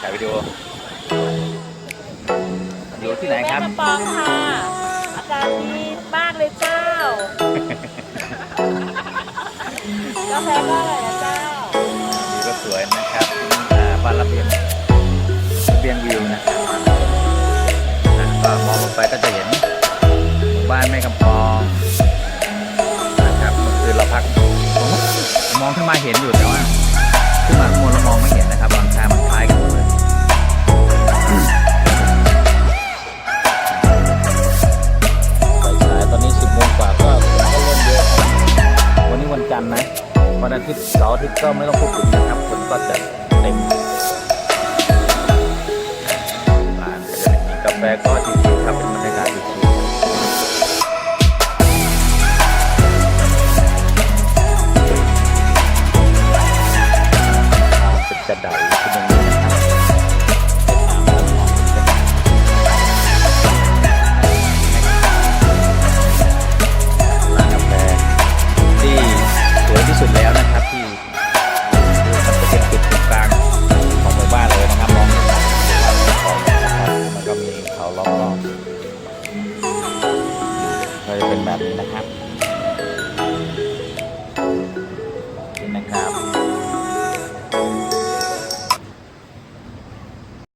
ถ่ายวิดีโออยู่ที่ไหนครับ แม่กระปองค่ะ อากาศดีมากเลยเจ้ากาแฟก็อร่อยนะเจ้านี่ก็สวยนะครับอ่าบ้านระเบียงระเบียงวิวนะครับอะก็มองลงไปก็จะเห็นหมู่บ้านแม่กำปองนะครับเมื่อคืนเราพักมองขึ้นมาเห็นอยู่แต่ว่าขึ้นมาข้างบนเรามองไม่เห็น จันทร์นะวันอาทิตย์เสาร์อาทิตย์ก็ไม่ต้องพูดถึงนะครับคนก็จะเต็มร้านกาแฟก็ดีครับเป็น วยที่สุดแล้วนะครับที่มันจะเป็นจุดตรงกลางของหมู่บ้านเลยนะครับมองของนะครับมันก็มีเขาล้อมรอบก็จะเป็นแบบนี้นะครับ